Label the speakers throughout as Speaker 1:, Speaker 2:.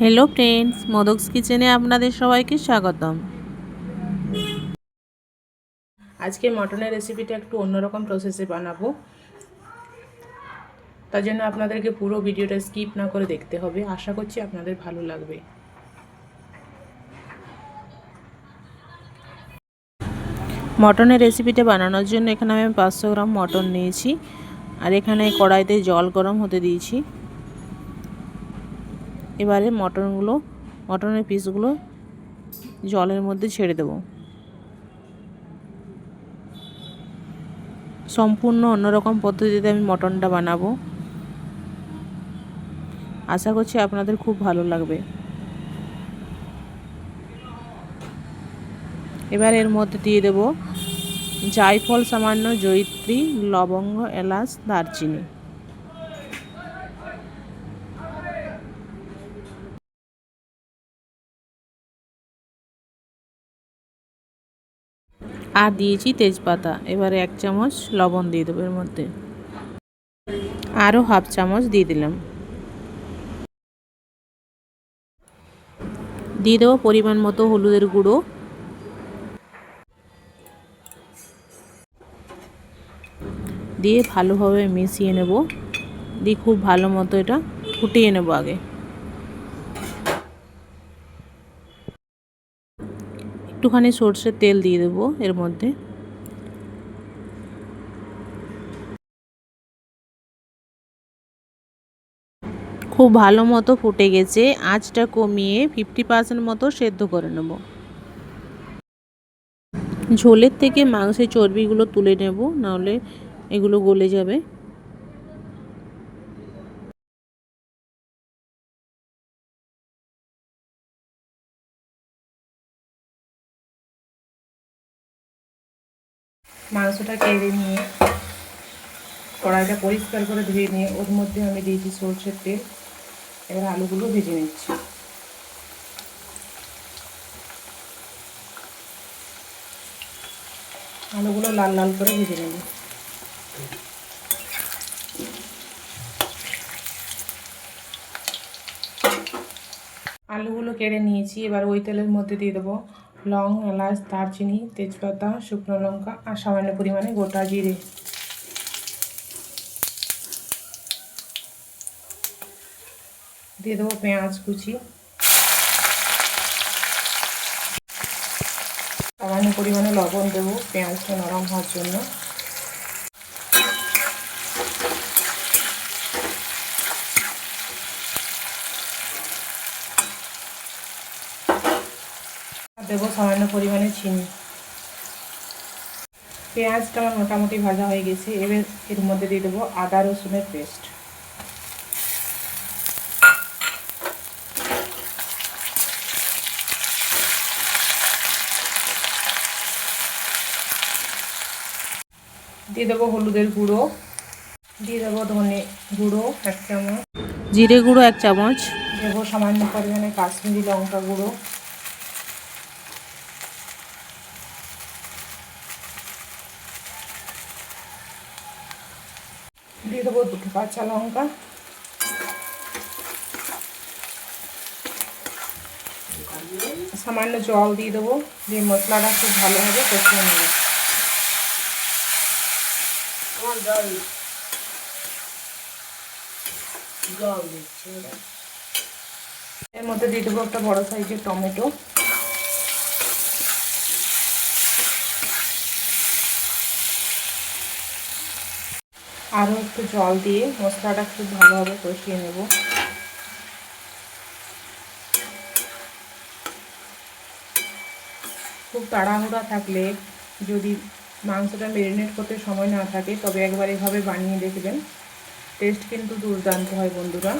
Speaker 1: Hello friends মোদকস কিচেনে আপনাদের সবাইকে স্বাগতম। আজকে মটনের রেসিপিটা একটু অন্যরকম প্রসেসে বানাবো। তার জন্য আপনাদেরকে পুরো ভিডিওটা স্কিপ না করে দেখতে হবে। আশা করছি আপনাদের ভালো লাগবে। মটনের রেসিপিটা বানানোর জন্য এখানে আমি পাঁচশো গ্রাম মটন নিয়েছি। আর এখানে কড়াইতে জল গরম হতে দিয়েছি। এবারে মটনগুলো, মটনের পিসগুলো জলের মধ্যে ছেড়ে দেব। সম্পূর্ণ অন্যরকম পদ্ধতিতে আমি মটনটা বানাবো। আশা করছি আপনাদের খুব ভালো লাগবে। এবার এর মধ্যে দিয়ে দেব জায়ফল সামান্য জয়িত্রী, লবঙ্গ, এলাচ, দারচিনি। আর দিয়েছি তেজপাতা। এবারে এক চামচ লবণ দিয়ে দেবো এর মধ্যে। আরও হাফ চামচ দিয়ে দিলাম। দিয়ে দেবো পরিমাণ মতো হলুদের গুঁড়ো। দিয়ে ভালোভাবে মিশিয়ে নেব। দিয়ে খুব ভালো মতো এটা ফুটিয়ে নেব আগে। একটুখানি সর্ষের তেল দিয়ে দেবো এর মধ্যে। খুব ভালো মতো ফুটে গেছে, আঁচটা কমিয়ে ফিফটি পার্সেন্ট মতো সেদ্ধ করে নেব। ঝোলের থেকে মাংসের চর্বিগুলো তুলে নেব, নাহলে এগুলো গলে যাবে। মাংসটা কেড়ে নিয়ে, কড়াইটা পরিষ্কার করে ধুয়ে নিয়ে, ওর মধ্যে আমি দিয়েছি সরষের তেল, এবার আলুগুলো ভেজে নিচ্ছি। আলুগুলো লাল লাল করে ভেজে নেব। আলুগুলো কেড়ে নিয়েছি, এবার ওই তেলের মধ্যে দিয়ে দেবো লং এলাচ, দারচিনি, তেজপাতা, শুকনো লঙ্কা আর সামান্য পরিমাণে গোটা জিরে। দিয়ে দেবো পেঁয়াজ কুচি। সামান্য পরিমাণে লবণ দেবো পেঁয়াজটা নরম হওয়ার জন্য। দেবো সামান্য পরিমাণে চিনি। পেঁয়াজটা আমার মোটামুটি ভাজা হয়ে গেছে এবার এর মধ্যে দিয়ে দেবো আদা রসুনের পেস্ট। দিয়ে দেবো হলুদের গুঁড়ো। দিয়ে দেবো ধনে গুঁড়ো এক চামচ। জিরে গুঁড়ো এক চামচ। দেবো সামান্য পরিমাণে কাশ্মীরি লঙ্কা গুঁড়ো। দিয়ে দেবো দুটো কাঁচা লঙ্কা। সামান্য জল দিয়ে দেবো দিয়ে মশলাটা খুব ভালোভাবে কষিয়ে নেব। এর মধ্যে দিয়ে দেবো একটা বড় সাইজের টমেটো। আরও একটু জল দিয়ে মশলাটা খুব ভালোভাবে কষিয়ে নেব। খুব তাড়াহুড়া থাকলে যদি মাংসটা মেরিনেট করতে সময় না থাকে, তবে একবার এভাবে বানিয়ে দেখবেন। টেস্ট কিন্তু দুর্দান্ত হয় বন্ধুরা।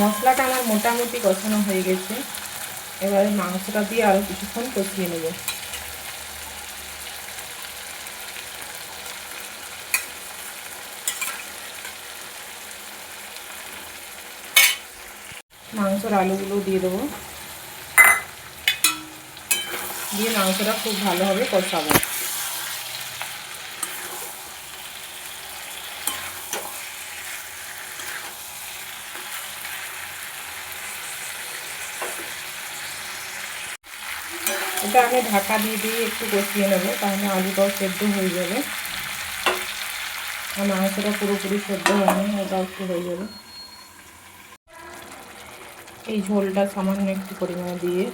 Speaker 1: মশলাটা আমার মোটামুটি কষানো হয়ে গেছে। এবারে মাংসটা দিয়ে আরও কিছুক্ষণ কষিয়ে নেব। মাংসর আলুগুলো দিয়ে দেবো। দিয়ে মাংসটা খুব ভালোভাবে কষাবো। এটা আমি ঢাকা দিয়ে দিয়ে একটু কষিয়ে নেব, তাহলে আলুটাও সেদ্ধ হয়ে যাবে। আর মাংসটা পুরোপুরি সেদ্ধ হয়নি ওটাও একটু হয়ে যাবে। এই ঝোলটা সামান্য একটু পরিমাণে দিয়ে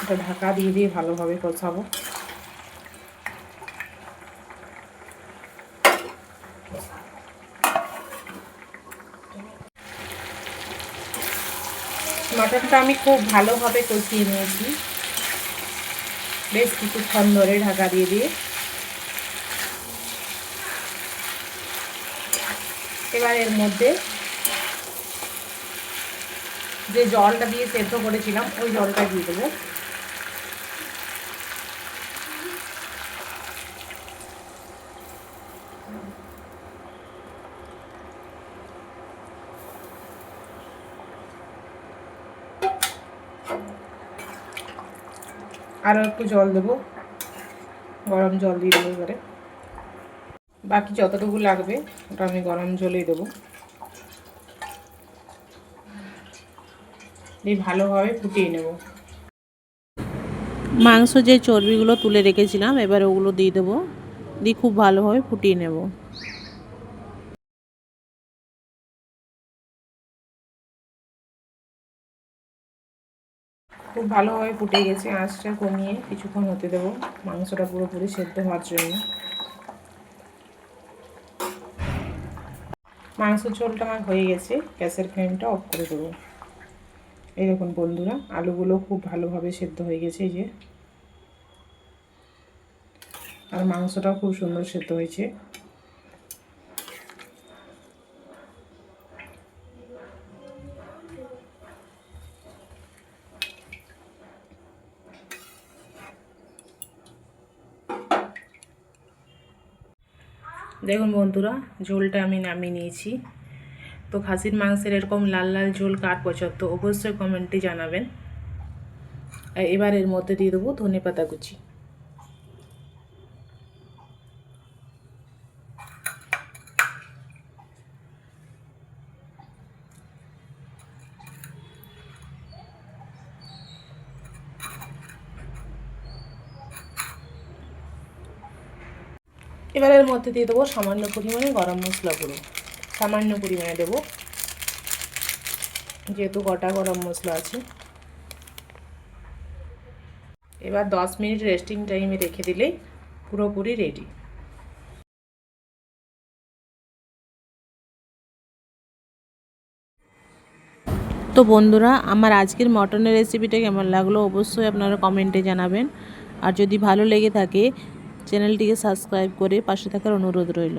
Speaker 1: এটা ঢাকা দিয়ে দিয়ে ভালোভাবে কষাবো। মাটনটা আমি খুব ভালোভাবে কষিয়ে নিয়েছি। বেশ কিছুক্ষণ ধরে ঢাকা দিয়ে দিয়ে। এবার এর মধ্যে যে জলটা দিয়ে সেদ্ধ করেছিলাম, ওই জলটা দিয়ে দেবো। আরও একটু জল দেবো, গরম জল দিয়ে দেবো এবারে। বাকি যতটুকু লাগবে, ওটা আমি গরম জলেই দেবো। দিয়ে ভালোভাবে ফুটিয়ে নেব।
Speaker 2: মাংস যে চর্বিগুলো তুলে রেখেছিলাম এবার ওগুলো দিয়ে দেবো। দিয়ে খুব ভালোভাবে ফুটিয়ে নেব।
Speaker 1: খুব ভালোভাবে ফুটে গেছে আঁচটা কমিয়ে কিছুক্ষণ হতে দেবো। মাংসটা পুরোপুরি সেদ্ধ হওয়ার জন্য। মাংসের ঝোলটা আমার হয়ে গেছে গ্যাসের ফ্লেমটা অফ করে দেবো। এই দেখুন বন্ধুরা। আলুগুলো খুব ভালোভাবে সেদ্ধ হয়ে গেছে এই যে। আর মাংসটাও খুব সুন্দর সেদ্ধ হয়েছে। দেখুন বন্ধুরা, ঝোলটা আমি নামিয়ে নিয়েছি। তো খাসির মাংসের এরকম লাল লাল ঝোল কার পছন্দ? তো অবশ্যই কমেন্টে জানাবেন। এবার এর মধ্যে দিয়ে দেবো ধনে পাতা কুচি। এবার এর মধ্যে দিয়ে দেবো সামান্য পরিমাণে গরম মশলা গুঁড়ো। সামান্য পরিমাণে দেবো। যেহেতু গোটা গরম মশলা আছে। এবার দশ মিনিট রেস্টিং টাইমে রেখে দিলেই পুরোপুরি রেডি
Speaker 2: তো বন্ধুরা, আমার আজকের মটনের রেসিপিটা কেমন লাগল অবশ্যই আপনারা কমেন্টে জানাবেন। আর যদি ভালো লেগে থাকে চ্যানেলটিকে সাবস্ক্রাইব করে পাশে থাকার অনুরোধ রইল।